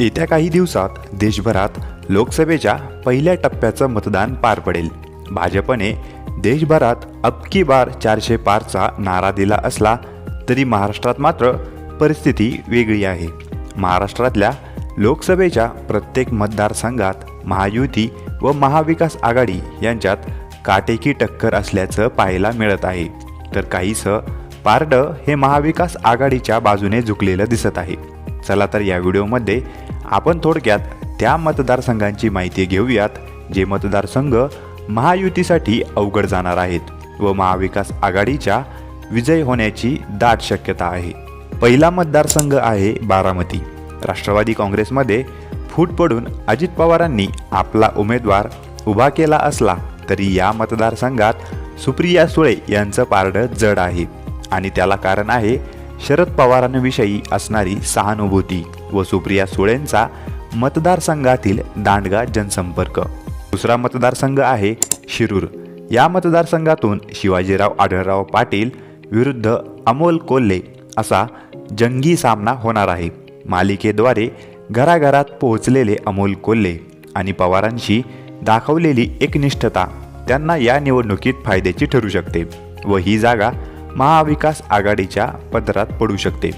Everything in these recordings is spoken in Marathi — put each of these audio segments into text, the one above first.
येत्या काही दिवसात देशभरात लोकसभेच्या पहिल्या टप्प्याचं मतदान पार पडेल. भाजपने देशभरात अबकी बार चारशे पारचा नारा दिला असला तरी महाराष्ट्रात मात्र परिस्थिती वेगळी आहे. महाराष्ट्रातल्या लोकसभेच्या प्रत्येक मतदारसंघात महायुती व महाविकास आघाडी यांच्यात काटेकी टक्कर असल्याचं पाहायला मिळत आहे. तर काहीसं पारडं हे महाविकास आघाडीच्या बाजूने झुकलेलं दिसत आहे. चला तर या व्हिडिओमध्ये आपण थोडक्यात त्या मतदारसंघांची माहिती घेऊयात जे मतदारसंघ महायुतीसाठी अवघड जाणार आहेत व महाविकास आघाडीच्या विजय होण्याची दाट शक्यता आहे. पहिला मतदारसंघ आहे बारामती. राष्ट्रवादी काँग्रेसमध्ये फूट पडून अजित पवारांनी आपला उमेदवार उभा केला असला तरी या मतदारसंघात सुप्रिया सुळे यांचं पारडं जड आहे. आणि त्याला कारण आहे शरद पवारांविषयी असणारी सहानुभूती व सुप्रिया सुळेंचा मतदारसंघातील दांडगा जनसंपर्क. दुसरा मतदारसंघ आहे शिरूर. या मतदारसंघातून शिवाजीराव आढळराव पाटील विरुद्ध अमोल कोल्हे असा जंगी सामना होणार आहे. मालिकेद्वारे घराघरात पोहोचलेले अमोल कोल्हे आणि पवारांशी दाखवलेली एकनिष्ठता त्यांना या निवडणुकीत फायद्याची ठरू शकते व ही जागा महाविकास आघाडीच्या पदरात पडू शकते.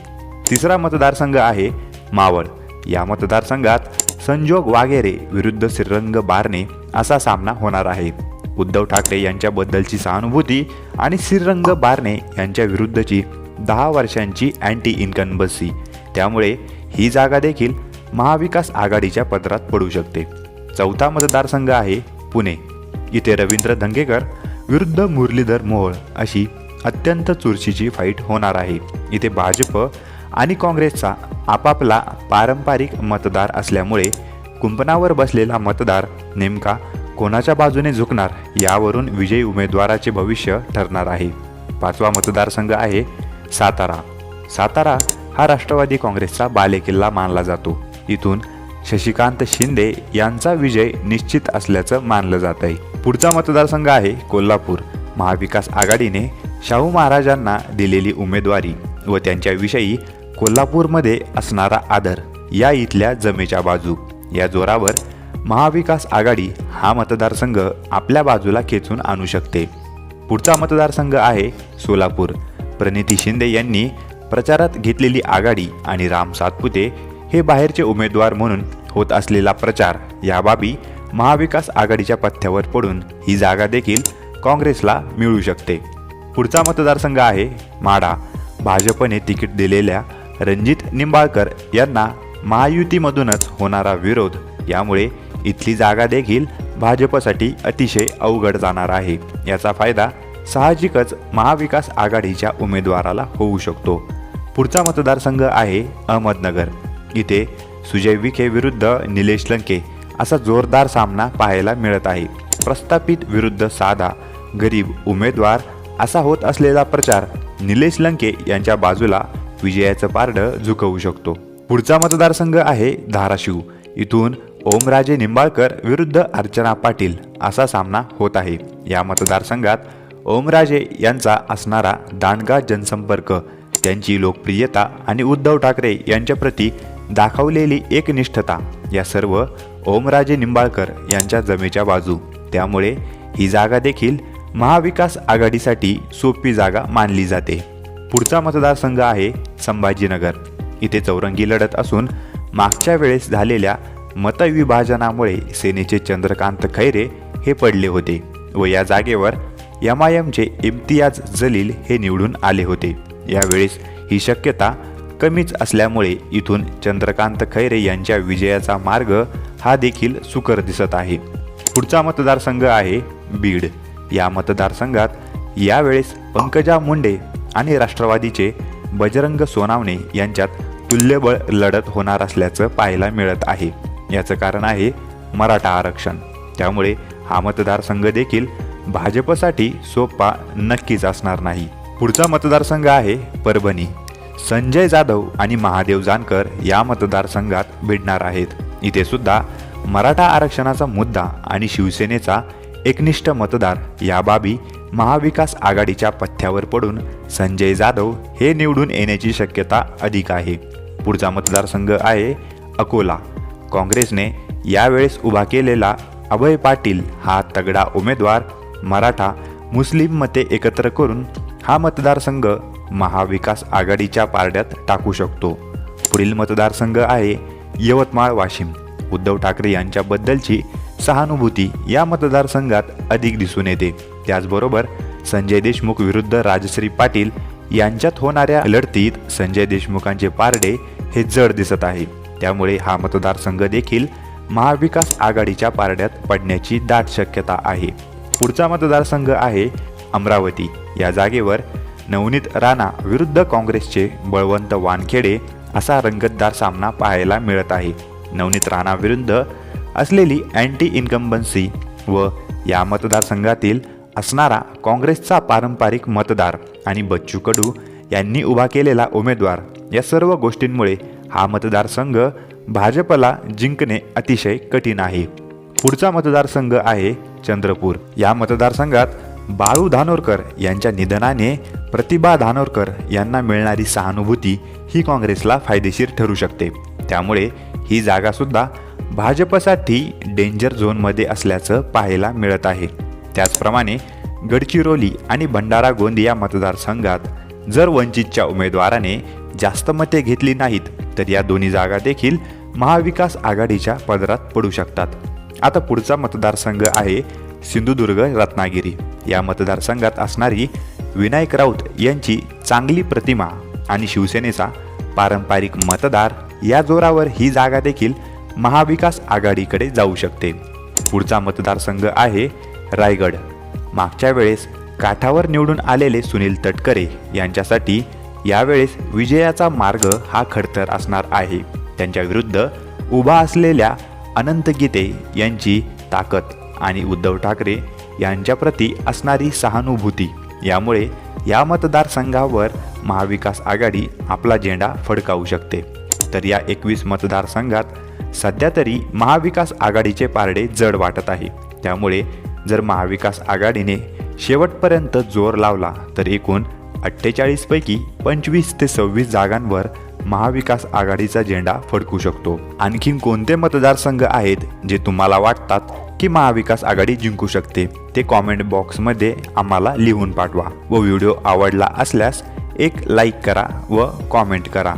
तिसरा मतदारसंघ आहे मावळ. या मतदारसंघात संजोग वाघेरे विरुद्ध श्रीरंग बारणे असा सामना होणार आहे. उद्धव ठाकरे यांच्याबद्दलची सहानुभूती आणि श्रीरंग बारणे यांच्या विरुद्धची दहा वर्षांची अँटी इन्कन्बसी त्यामुळे ही जागा देखील महाविकास आघाडीच्या पदरात पडू शकते. चौथा मतदारसंघ आहे पुणे. इथे रवींद्र धंगेकर विरुद्ध मुरलीधर मोहोळ अशी अत्यंत चुरशीची फाईट होणार आहे. इथे भाजप आणि काँग्रेसचा आपापला पारंपरिक मतदार असल्यामुळे कुंपणावर बसलेला मतदार नेमका कोणाच्या बाजूने झुकणार यावरून विजयी उमेदवाराचे भविष्य ठरणार आहे. पाचवा मतदारसंघ आहे सातारा. सातारा हा राष्ट्रवादी काँग्रेसचा बालेकिल्ला मानला जातो. इथून शशिकांत शिंदे यांचा विजय निश्चित असल्याचं मानलं जात आहे पुढचा मतदारसंघ आहे कोल्हापूर. महाविकास आघाडीने शाहू महाराजांना दिलेली उमेदवारी व त्यांच्याविषयी कोल्हापूरमध्ये असणारा आदर या इथल्या जमेच्या बाजू. या जोरावर महाविकास आघाडी हा मतदारसंघ आपल्या बाजूला खेचून आणू शकते. पुढचा मतदारसंघ आहे सोलापूर. प्रणिती शिंदे यांनी प्रचारात घेतलेली आघाडी आणि राम सातपुते हे बाहेरचे उमेदवार म्हणून होत असलेला प्रचार या बाबी महाविकास आघाडीच्या पथ्यावर पडून ही जागा देखील काँग्रेसला मिळू शकते. पुढचा मतदारसंघ आहे माढा भाजपने तिकीट दिलेल्या रणजित निंबाळकर यांना महायुतीमधूनच होणारा विरोध. यामुळे इथली जागा देखील भाजपसाठी अतिशय अवघड जाणार आहे. याचा फायदा साहजिकच महाविकास आघाडीच्या उमेदवाराला होऊ शकतो. पुढचा मतदारसंघ आहे अहमदनगर. इथे सुजय विखे विरुद्ध निलेश लंके असा जोरदार सामना पाहायला मिळत आहे. प्रस्थापित विरुद्ध साधा गरीब उमेदवार असा होत असलेला प्रचार निलेश लंके यांच्या बाजूला विजयाचं पारडं झुकवू शकतो. पुढचा मतदारसंघ आहे धाराशिव. इथून ओमराजे निंबाळकर विरुद्ध अर्चना पाटील असा सामना होत आहे. या मतदारसंघात ओमराजे यांचा असणारा दांडगा जनसंपर्क त्यांची लोकप्रियता आणि उद्धव ठाकरे यांच्याप्रती दाखवलेली एकनिष्ठता या सर्व ओमराजे निंबाळकर यांच्या जमेच्या बाजू. त्यामुळे ही जागा देखील महाविकास आघाडीसाठी सोपी जागा मानली जाते. पुढचा मतदारसंघ आहे संभाजीनगर. इथे चौरंगी लढत असून मागच्या वेळेस झालेल्या मतविभाजनामुळे सेनेचे चंद्रकांत खैरे हे पडले होते व या जागेवर एम आय एमचे इम्तियाज जलील हे निवडून आले होते. यावेळेस ही शक्यता कमीच असल्यामुळे इथून चंद्रकांत खैरे यांच्या विजयाचा मार्ग हा देखील सुकर दिसत आहे. पुढचा मतदारसंघ आहे बीड. या मतदारसंघात यावेळेस पंकजा मुंडे आणि राष्ट्रवादीचे बजरंग सोनावणे यांच्यात तुल्यबळ लढत होणार असल्याचं पाहायला मिळत आहे. याचं कारण आहे मराठा आरक्षण. त्यामुळे हा मतदारसंघ देखील भाजपसाठी सोपा नक्कीच असणार नाही. पुढचा मतदारसंघ आहे परभणी. संजय जाधव आणि महादेव जानकर या मतदारसंघात भिडणार आहेत. इथे सुद्धा मराठा आरक्षणाचा मुद्दा आणि शिवसेनेचा एकनिष्ठ मतदार या बाबी महाविकास आघाडीच्या पथ्यावर पडून संजय जाधव हे निवडून येण्याची शक्यता अधिक आहे. पुढचा मतदारसंघ आहे अकोला. काँग्रेसने यावेळेस उभा केलेला अभय पाटील हा तगडा उमेदवार मराठा मुस्लिम मते एकत्र करून हा मतदारसंघ महाविकास आघाडीच्या पारड्यात टाकू शकतो. पुढील मतदारसंघ आहे यवतमाळ वाशिम. उद्धव ठाकरे यांच्याबद्दलची सहानुभूती या मतदारसंघात अधिक दिसून येते. त्याचबरोबर संजय देशमुख विरुद्ध राजश्री पाटील यांच्यात होणाऱ्या लढतीत संजय देशमुखांचे पारडे हे जड दिसत आहे. त्यामुळे हा मतदारसंघ देखील महाविकास आघाडीच्या पारड्यात पडण्याची दाट शक्यता आहे. पुढचा मतदारसंघ आहे अमरावती. या जागेवर नवनीत राणा विरुद्ध काँग्रेसचे बळवंत वानखेडे असा रंगतदार सामना पाहायला मिळत आहे. नवनीत राणा विरुद्ध असलेली अँटी इन्कम्बन्सी व या मतदारसंघातील असणारा काँग्रेसचा पारंपरिक मतदार आणि बच्चू कडू यांनी उभा केलेला उमेदवार या सर्व गोष्टींमुळे हा मतदारसंघ भाजपला जिंकणे अतिशय कठीण आहे. पुढचा मतदारसंघ आहे चंद्रपूर. या मतदारसंघात बाळू धानोरकर यांच्या निधनाने प्रतिभा धानोरकर यांना मिळणारी सहानुभूती ही काँग्रेसला फायदेशीर ठरू शकते. त्यामुळे ही जागासुद्धा भाजपसाठी डेंजर झोनमध्ये असल्याचं पाहायला मिळत आहे. त्याचप्रमाणे गडचिरोली आणि भंडारा गोंदिया मतदारसंघात जर वंचितच्या उमेदवाराने जास्त मते घेतली नाहीत तर या दोन्ही जागा देखील महाविकास आघाडीच्या पदरात पडू शकतात. आता पुढचा मतदारसंघ आहे सिंधुदुर्ग रत्नागिरी. या मतदारसंघात असणारी विनायक राऊत यांची चांगली प्रतिमा आणि शिवसेनेचा पारंपरिक मतदार या जोरावर ही जागा देखील महाविकास आघाडीकडे जाऊ शकते. पुढचा मतदारसंघ आहे रायगड. मागच्या वेळेस काठावर निवडून आलेले सुनील तटकरे यांच्यासाठी यावेळेस विजयाचा मार्ग हा खडतर असणार आहे. त्यांच्या विरुद्ध उभा असलेल्या अनंत गीते यांची ताकद आणि उद्धव ठाकरे यांच्याप्रती असणारी सहानुभूती यामुळे या मतदारसंघावर महाविकास आघाडी आपला झेंडा फडकावू शकते. तर या एकवीस मतदारसंघात सध्या तरी महाविकास आघाडीचे पारडे जड वाटत आहे. त्यामुळे जर महाविकास आघाडीने शेवटपर्यंत जोर लावला तर एकूण अठ्ठेचाळीसपैकी पंचवीस ते सव्वीस जागांवर महाविकास आघाडीचा झेंडा फडकू शकतो. आणखीन कोणते मतदारसंघ आहेत जे तुम्हाला वाटतात की महाविकास आघाडी जिंकू शकते ते कॉमेंट बॉक्समध्ये आम्हाला लिहून पाठवा व व्हिडिओ आवडला असल्यास एक लाईक करा व कॉमेंट करा.